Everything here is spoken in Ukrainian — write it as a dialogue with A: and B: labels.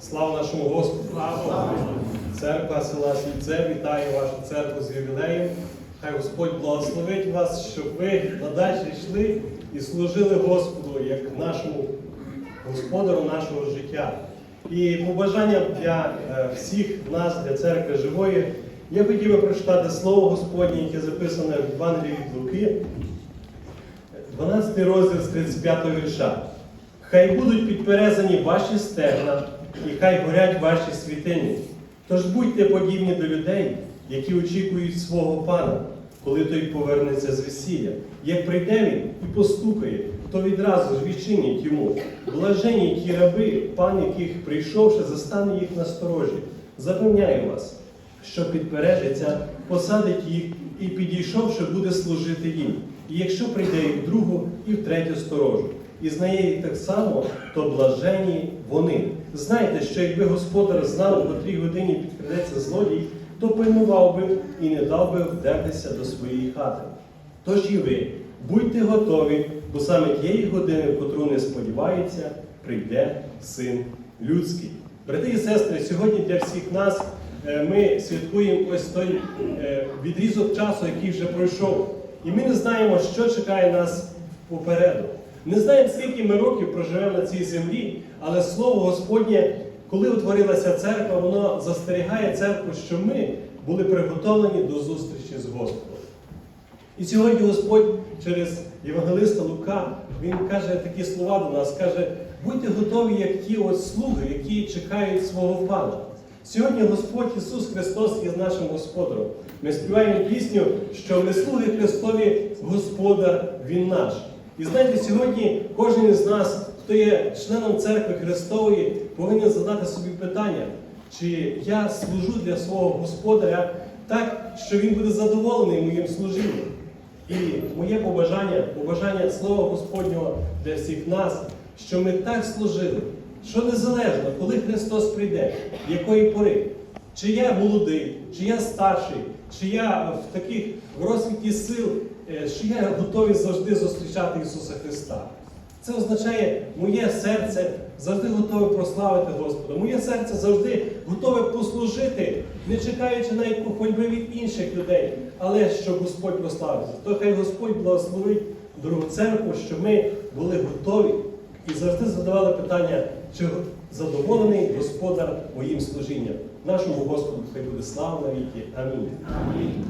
A: Слава нашому Господу! Церква села Сільце вітає вашу церкву з ювілеєм. Хай Господь благословить вас, щоб ви надалі йшли і служили Господу як нашому господару нашого життя. І побажання для е, всіх нас, для церкви живої, я хотів би прочитати слово Господнє, яке записане в Євангелії від Луки, 12 розділ з 35 вірша. Хай будуть підперезані ваші стегна, і хай горять ваші світині. Тож будьте подібні до людей, які очікують свого пана, коли той повернеться з весілля. Як прийде він і постукає, то відразу ж відчинять йому. Блажені ті раби, пан яких прийшовши, застане їх на сторожі. Запевняю вас, що підпережиться, посадить їх і підійшовши, буде служити їм. І якщо прийде і в другу, і в третю сторожу, і знає так само, то блажені вони. Знайте, що якби господар знав, у котрій годині підкрадеться злодій, то пильнував би і не дав би вдертися до своєї хати. Тож і ви будьте готові, бо саме тієї години, в котру не сподівається, прийде син людський. Брати і сестри, сьогодні для всіх нас е, ми святкуємо ось той е, відрізок часу, який вже пройшов. І ми не знаємо, що чекає нас попереду. Не знаємо, скільки ми років проживемо на цій землі, але Слово Господнє, коли утворилася церква, воно застерігає церкву, що ми були приготовлені до зустрічі з Господом. І сьогодні Господь через Євангелиста Лука, Він каже такі слова до нас, каже, будьте готові, як ті от слуги, які чекають свого пана. Сьогодні Господь Ісус Христос є нашим Господаром. Ми співаємо пісню, що ми слуги Христові, Господар Він наш. І знаєте, сьогодні кожен із нас, хто є членом церкви Христової, повинен задати собі питання, чи я служу для свого Господаря так, що він буде задоволений моїм служінням. І моє побажання, побажання Слова Господнього для всіх нас, що ми так служили, що незалежно, коли Христос прийде, якої пори, чи я молодий, чи я старший, чи я в таких в розквіті сил, е, що я готовий завжди зустрічати Ісуса Христа. Це означає, моє серце завжди готове прославити Господа. Моє серце завжди готове послужити, не чекаючи навіть похвальби від інших людей, але щоб Господь прославився. То хай Господь благословить дорогу церкву, щоб ми були готові і завжди задавали питання, чи задоволений Господар моїм служінням. Нашому Господу хай буде слава навіки. Амінь.
B: Амінь.